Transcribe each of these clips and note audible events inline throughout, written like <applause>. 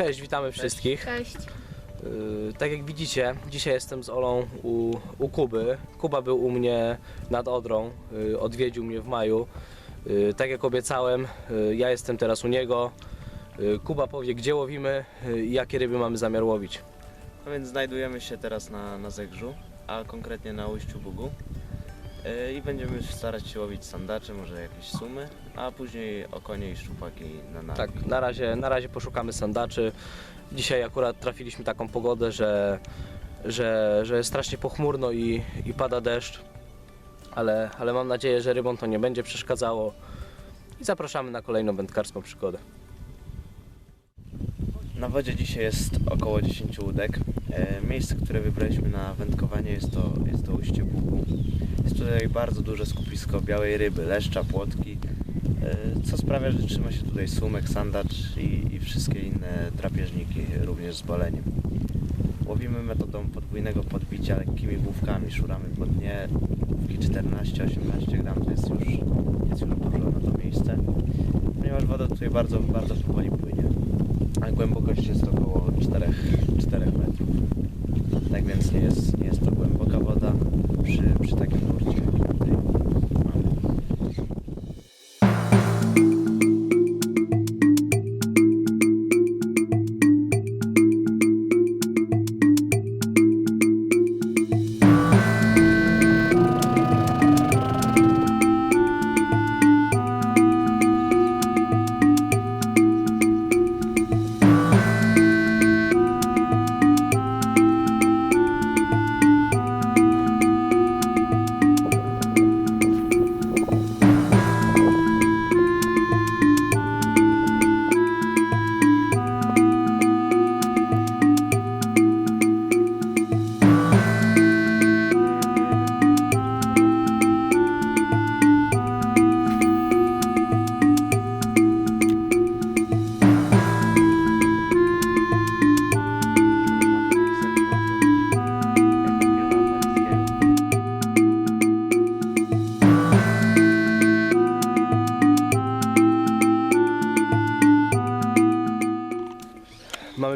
Cześć, witamy wszystkich. Cześć. Yy, Tak jak widzicie, dzisiaj jestem z Olą u, u Kuby. Kuba był u mnie nad Odrą, yy, odwiedził mnie w maju. Yy, Tak jak obiecałem, yy, ja jestem teraz u niego. Yy, Kuba powie, gdzie łowimy yy, i jakie ryby mamy zamiar łowić. No więc znajdujemy się teraz na, na Zegrzu, a konkretnie na ujściu Bugu. Yy, I będziemy starać się łowić sandacze, może jakieś sumy, a później okonie i szczupaki na nami. Tak, na razie, na razie poszukamy sandaczy. Dzisiaj akurat trafiliśmy taką pogodę, że, że, że jest strasznie pochmurno i, i pada deszcz, ale, ale mam nadzieję, że rybom to nie będzie przeszkadzało i zapraszamy na kolejną wędkarską przygodę. Na wodzie dzisiaj jest około 10 łódek. E, Miejsce, które wybraliśmy na wędkowanie jest to, jest to ujście Bugu. Jest tutaj bardzo duże skupisko białej ryby, leszcza, płotki, e, co sprawia, że trzyma się tutaj sumek, sandacz i, i wszystkie inne drapieżniki, również z baleniem. Łowimy metodą podwójnego podbicia lekkimi główkami, szuramy po dnie, główki 14-18 gram to jest już, jest już na to miejsce, ponieważ woda tutaj bardzo, bardzo powoli płynie głębokość jest około 4, 4 metrów.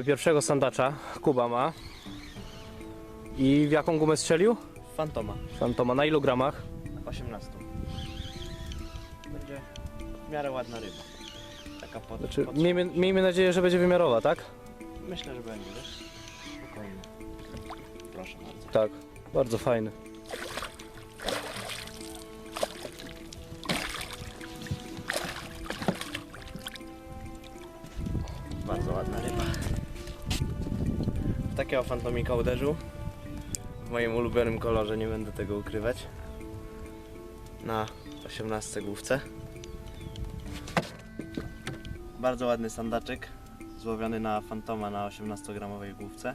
Pierwszego sandacza, Kuba ma. I w jaką gumę strzelił? Fantoma, Fantoma, na ilu gramach? 18. Będzie w miarę ładna ryba. Taka pod, Znaczy, pod... miejmy, miejmy nadzieję, że będzie wymiarowa, tak? Myślę, że będzie, wiesz? Spokojnie. Proszę bardzo. Tak, bardzo fajny. Takiego fantomika uderzył. W moim ulubionym kolorze, nie będę tego ukrywać. Na 18 główce. Bardzo ładny sandaczek. Złowiony na fantoma na 18-gramowej główce.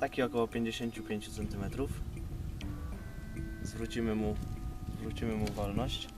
Taki około 55 cm. Zwrócimy mu, zwrócimy mu wolność.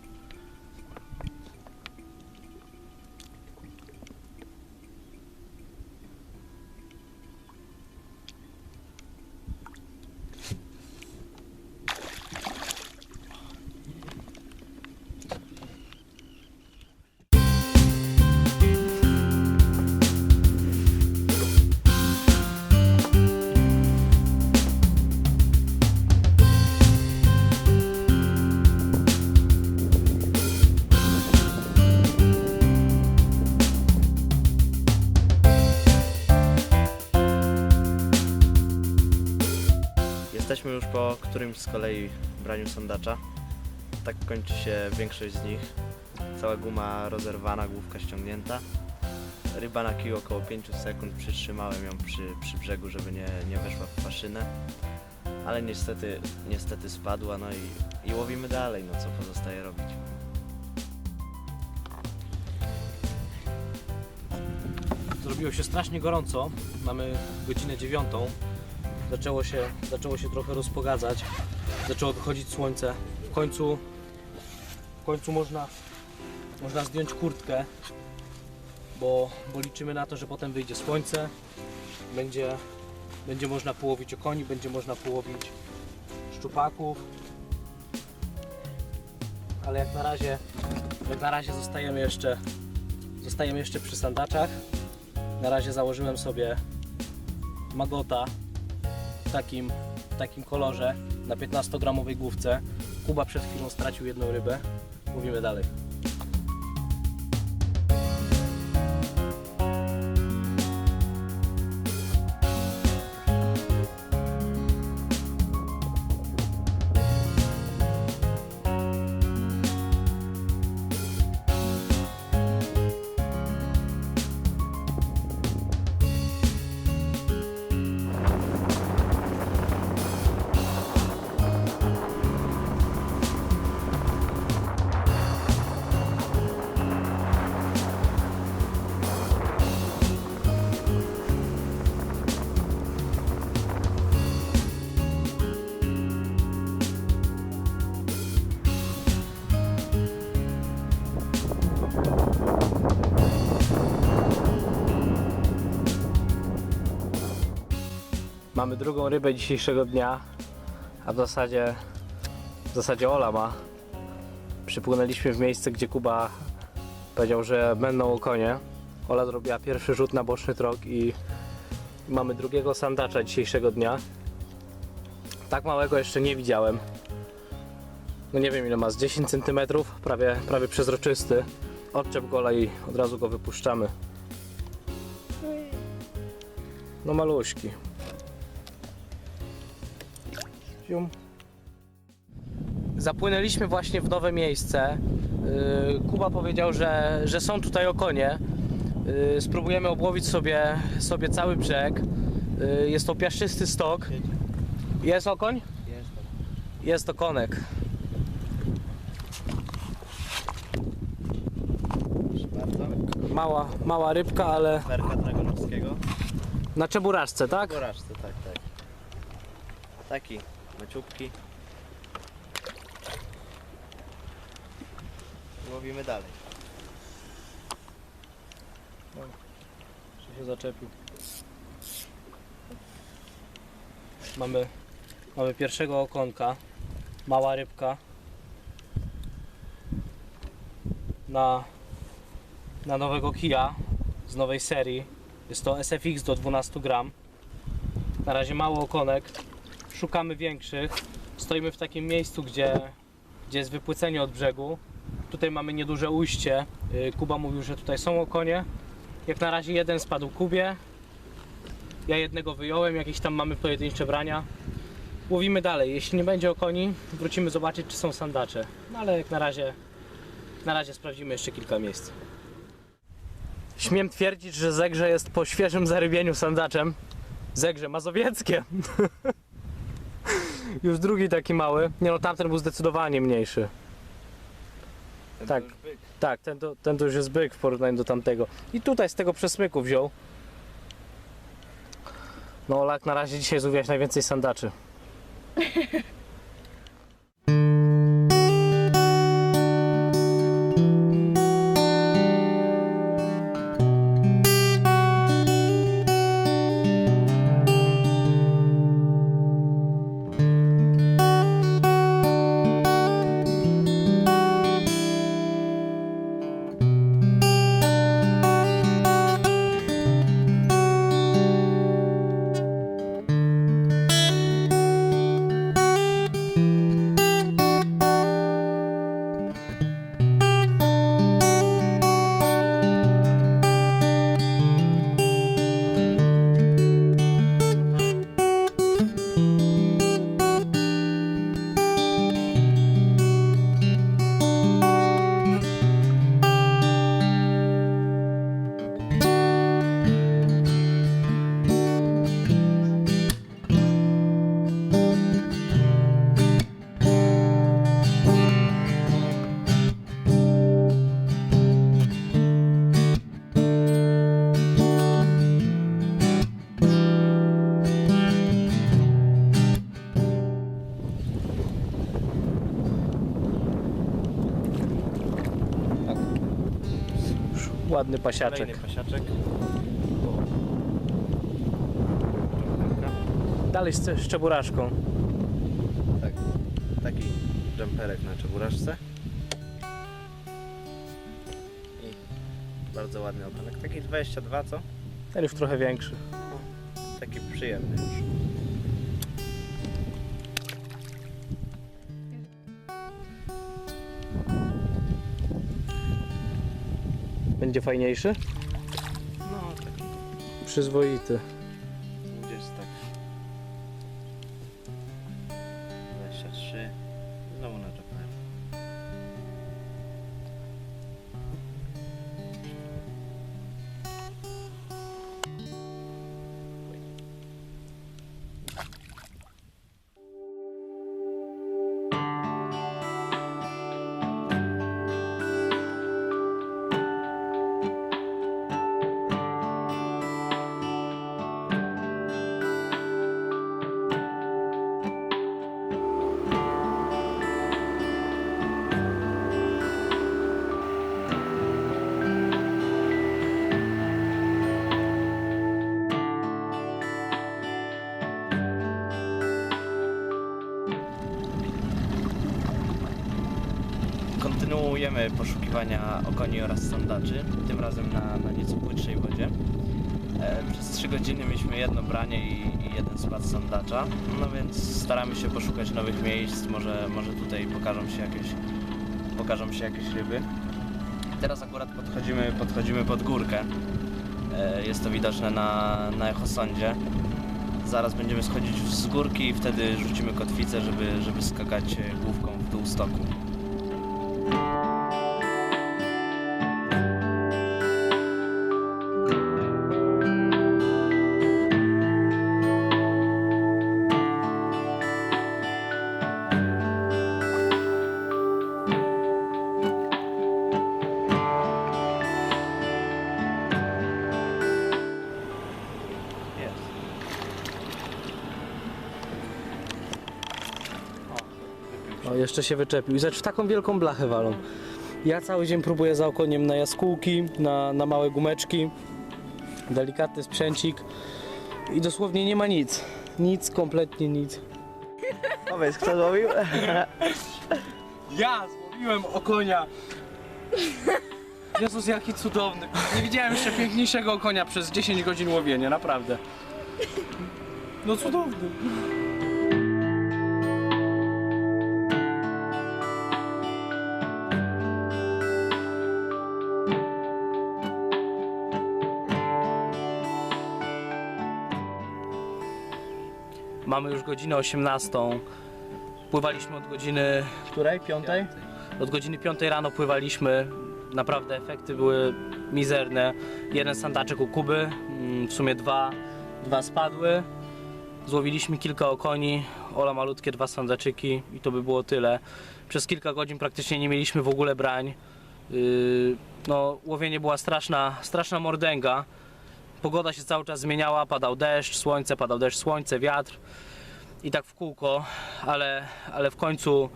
Po którymś z kolei braniu sondacza. Tak kończy się większość z nich. Cała guma rozerwana, główka ściągnięta. Ryba na kij około 5 sekund. Przytrzymałem ją przy, przy brzegu, żeby nie, nie weszła w paszynę. Ale niestety, niestety spadła, no i, i łowimy dalej, no co pozostaje robić. Zrobiło się strasznie gorąco. Mamy godzinę dziewiątą. Zaczęło się, zaczęło się trochę rozpogadzać. Zaczęło wychodzić słońce. W końcu, w końcu można, można zdjąć kurtkę, bo, bo liczymy na to, że potem wyjdzie słońce. Będzie, będzie można połowić okoni, będzie można połowić szczupaków. Ale jak na razie, jak na razie zostajemy jeszcze, zostajemy jeszcze przy sandaczach Na razie założyłem sobie magota w takim, w takim kolorze na 15-gramowej główce. Kuba przed chwilą stracił jedną rybę. Mówimy dalej. Mamy drugą rybę dzisiejszego dnia, a w zasadzie, w zasadzie Ola ma. Przypłynęliśmy w miejsce, gdzie Kuba powiedział, że będą okonie. Ola zrobiła pierwszy rzut na boczny trog i mamy drugiego sandacza dzisiejszego dnia. Tak małego jeszcze nie widziałem. No nie wiem ile ma, z 10 cm, prawie, prawie przezroczysty. Odczep gola i od razu go wypuszczamy. No maluśki. Zapłynęliśmy właśnie w nowe miejsce. Yy, Kuba powiedział, że, że są tutaj okonie. Yy, Spróbujemy obłowić sobie, sobie cały brzeg. Yy, Jest to piaszczysty stok. Jest okoń? Jest. Jest okonek. Mała, mała rybka, ale Perka dragonowskiego. na czeburaczce, tak? Gorażce, tak, tak. Taki, maciupki. Łowimy dalej. Czy się zaczepił. Mamy, mamy pierwszego okonka. Mała rybka. Na, na nowego kija z nowej serii. Jest to SFX do 12 gram. Na razie mały okonek. Szukamy większych. Stoimy w takim miejscu, gdzie, gdzie jest wypłycenie od brzegu. Tutaj mamy nieduże ujście. Yy, Kuba mówił, że tutaj są okonie. Jak na razie jeden spadł Kubie. Ja jednego wyjąłem, jakieś tam mamy pojedyncze brania. Łowimy dalej. Jeśli nie będzie okoni, wrócimy zobaczyć, czy są sandacze. No ale jak na razie, na razie sprawdzimy jeszcze kilka miejsc. Śmiem twierdzić, że Zegrze jest po świeżym zarybieniu sandaczem. Zegrze mazowieckie. <laughs> Już drugi taki mały. Nie no, tamten był zdecydowanie mniejszy. Ten Tak. to. Tak, ten to, ten to już jest byk w porównaniu do tamtego. I tutaj z tego przesmyku wziął. No Olak na razie dzisiaj złowiłaś najwięcej sandaczy. <laughs> Ładny pasiaczek. Kolejny pasiaczek. Dalej z z czeburaczką. Tak. Taki dżemperek na czeburaczce. I bardzo ładny okonek. Taki 22 co? Ten już trochę większy. Taki przyjemny już. Będzie fajniejszy? No, taki Przyzwoity. Kontynuujemy poszukiwania okoni oraz sandaczy, tym razem na, na nieco płytszej wodzie. E, przez 3 godziny mieliśmy jedno branie i, i jeden spad sandacza, no więc staramy się poszukać nowych miejsc, może, może tutaj pokażą się jakieś, pokażą się jakieś ryby. Teraz akurat podchodzimy, podchodzimy pod górkę, e, jest to widoczne na, na echosondzie. Zaraz będziemy schodzić z górki i wtedy rzucimy kotwicę, żeby, żeby skakać główką w dół stoku. Jeszcze się wyczepił. I zobacz, w taką wielką blachę walą. Ja cały dzień próbuję za okoniem na jaskółki, na, na małe gumeczki. Delikatny sprzęcik. I dosłownie nie ma nic. Nic, kompletnie nic. Powiedz, kto złowił? Ja złowiłem okonia. Jezus, jaki cudowny. Nie widziałem jeszcze piękniejszego okonia przez 10 godzin łowienia, naprawdę. No cudowny. Już godzinę 18. Pływaliśmy od godziny której? Piątej? Od godziny 5 rano pływaliśmy. Naprawdę efekty były mizerne. Jeden sandaczek u Kuby, mm, w sumie dwa, dwa spadły. Złowiliśmy kilka okoni, Ola malutkie dwa sandaczyki i to by było tyle. Przez kilka godzin praktycznie nie mieliśmy w ogóle brań. Yy, no, łowienie była straszna, straszna mordęga. Pogoda się cały czas zmieniała, padał deszcz, słońce, padał deszcz, słońce, wiatr i tak w kółko, ale, ale w końcu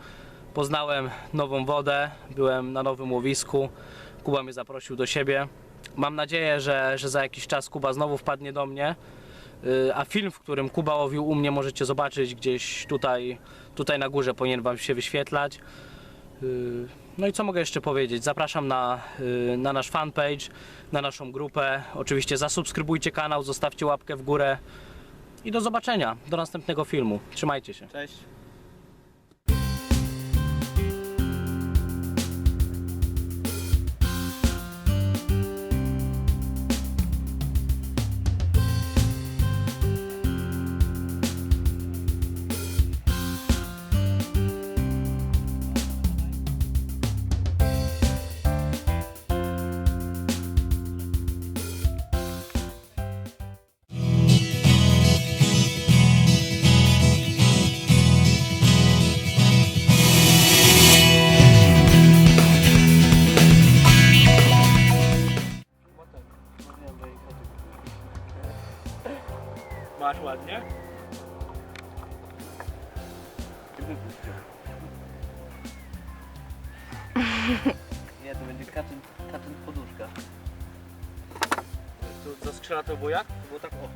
poznałem nową wodę, byłem na nowym łowisku, Kuba mnie zaprosił do siebie. Mam nadzieję, że, że za jakiś czas Kuba znowu wpadnie do mnie, Yy, a film, w którym Kuba łowił u mnie możecie zobaczyć gdzieś tutaj, tutaj na górze, powinien Wam się wyświetlać. Yy, No i co mogę jeszcze powiedzieć? Zapraszam na, yy, na nasz fanpage, na naszą grupę. Oczywiście zasubskrybujcie kanał, zostawcie łapkę w górę. I do zobaczenia, do następnego filmu. Trzymajcie się. Cześć. Masz ładnie? <laughs> Nie, to będzie kaczyn, kaczyn poduszka. Tu zaskrzela to było jak? To było tak o.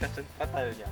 Kaczyn patelnia.